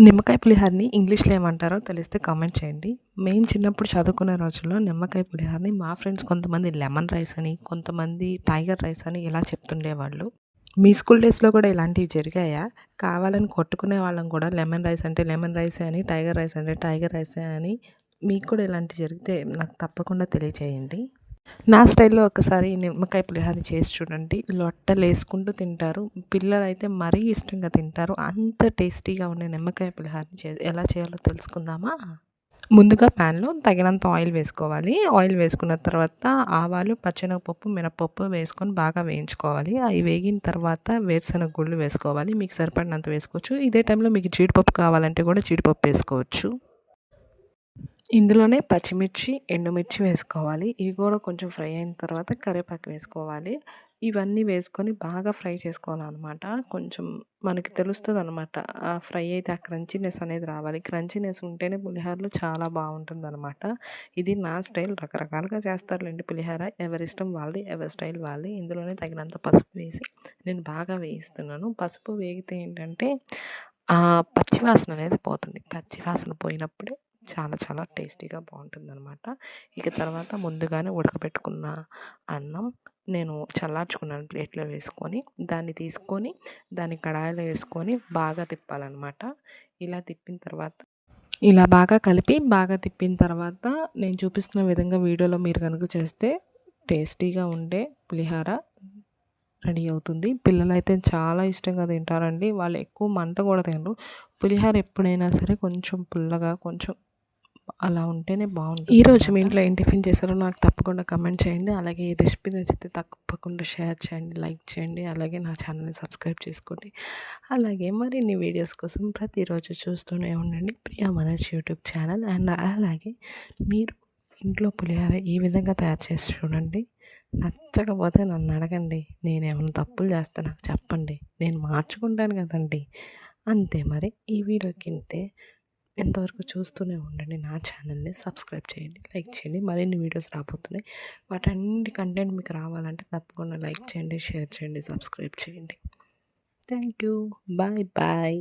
నిమ్మకాయ పులిహోరని ఇంగ్లీష్లో ఏమంటారో తెలిస్తే కామెంట్ చేయండి. మేము చిన్నప్పుడు చదువుకునే రోజుల్లో నిమ్మకాయ పులిహోరని మా ఫ్రెండ్స్ కొంతమంది లెమన్ రైస్ అని కొంతమంది టైగర్ రైస్ అని ఇలా చెప్తుండేవాళ్ళు. మీ స్కూల్ డేస్లో కూడా ఇలాంటివి జరిగాయా? కావాలని కొట్టుకునే వాళ్ళం కూడా లెమన్ రైస్ అంటే లెమన్ రైసే అని టైగర్ రైస్ అంటే టైగర్ రైసే అని. మీకు కూడా ఇలాంటివి జరిగితే నాకు తప్పకుండా తెలియచేయండి. నా స్టైల్లో ఒకసారి నిమ్మకాయ పులిహోర చేసి చూడండి. లొట్టలు వేసుకుంటూ తింటారు. పిల్లలు అయితే మరీ ఇష్టంగా తింటారు. అంత టేస్టీగా ఉండే నిమ్మకాయ పులిహోరని చే ఎలా చేయాలో తెలుసుకుందామా? ముందుగా ప్యాన్లో తగినంత ఆయిల్ వేసుకోవాలి. ఆయిల్ వేసుకున్న తర్వాత ఆవాలు పచ్చెనగపప్పు మినపప్పు వేసుకొని బాగా వేయించుకోవాలి. అవి వేగిన తర్వాత వేరుశనగ గుళ్ళు వేసుకోవాలి. మీకు సరిపడినంత వేసుకోవచ్చు. ఇదే టైంలో మీకు జీడిపప్పు కావాలంటే కూడా జీడిపప్పు వేసుకోవచ్చు. ఇందులోనే పచ్చిమిర్చి ఎండుమిర్చి వేసుకోవాలి. ఇవి కూడా కొంచెం ఫ్రై అయిన తర్వాత కరివేపాకు వేసుకోవాలి. ఇవన్నీ వేసుకొని బాగా ఫ్రై చేసుకోవాలన్నమాట. కొంచెం మనకి తెలుస్తుంది అనమాట ఫ్రై అయితే ఆ క్రంచీనెస్ అనేది రావాలి. క్రంచీనెస్ ఉంటేనే పులిహోరలో చాలా బాగుంటుంది అనమాట ఇది నా స్టైల్. రకరకాలుగా చేస్తారులేండి పులిహోర. ఎవరి ఇష్టం వాళ్ళది ఎవరి స్టైల్ వాళ్ళది. ఇందులోనే తగినంత పసుపు వేసి నేను బాగా వేయిస్తున్నాను. పసుపు వేగితే ఏంటంటే పచ్చివాసన అనేది పోతుంది. పచ్చివాసన పోయినప్పుడే చాలా చాలా టేస్టీగా బాగుంటుంది అనమాట ఇక తర్వాత ముందుగానే ఉడకబెట్టుకున్న అన్నం నేను చల్లార్చుకున్నాను ప్లేట్లో వేసుకొని దాన్ని తీసుకొని దాన్ని కడాయిలో వేసుకొని బాగా తిప్పాలన్నమాట. ఇలా తిప్పిన తర్వాత ఇలా బాగా కలిపి బాగా తిప్పిన తర్వాత నేను చూపిస్తున్న విధంగా వీడియోలో మీరు కనుక చేస్తే టేస్టీగా ఉండే పులిహార రెడీ అవుతుంది. పిల్లలు అయితే చాలా ఇష్టంగా తింటారండి. వాళ్ళు ఎక్కువ మంట కూడా తినరు. పులిహార ఎప్పుడైనా సరే కొంచెం పుల్లగా కొంచెం అలా ఉంటేనే బాగుంటుంది. ఈరోజు మీ ఇంట్లో ఏం టిఫిన్ చేశారో నాకు తప్పకుండా కమెంట్ చేయండి. అలాగే ఈ రెసిపీ నచ్చితే తప్పకుండా షేర్ చేయండి లైక్ చేయండి అలాగే నా ఛానల్ని సబ్స్క్రైబ్ చేసుకోండి. అలాగే మరిన్ని వీడియోస్ కోసం ప్రతిరోజు చూస్తూనే ఉండండి. Priya Manoj YouTube channel and అలాగే మీరు ఇంట్లో పులిహోర ఈ విధంగా తయారు చేసి చూడండి. నచ్చకపోతే నన్ను అడగండి. నేనేమైనా తప్పులు చేస్తే నాకు చెప్పండి. నేను మార్చుకుంటాను కదండి. అంతే మరి. ఈ వీడియోకి ఇంతే. ఎంతవరకు చూస్తూనే ఉండండి నా ఛానల్ని సబ్స్క్రైబ్ చేయండి లైక్ చేయండి మరిన్ని వీడియోస్ రాబోతున్నాయి. వాటన్ని కంటెంట్ మీకు రావాలంటే తప్పకుండా లైక్ చేయండి షేర్ చేయండి సబ్స్క్రైబ్ చేయండి. Thank you bye bye.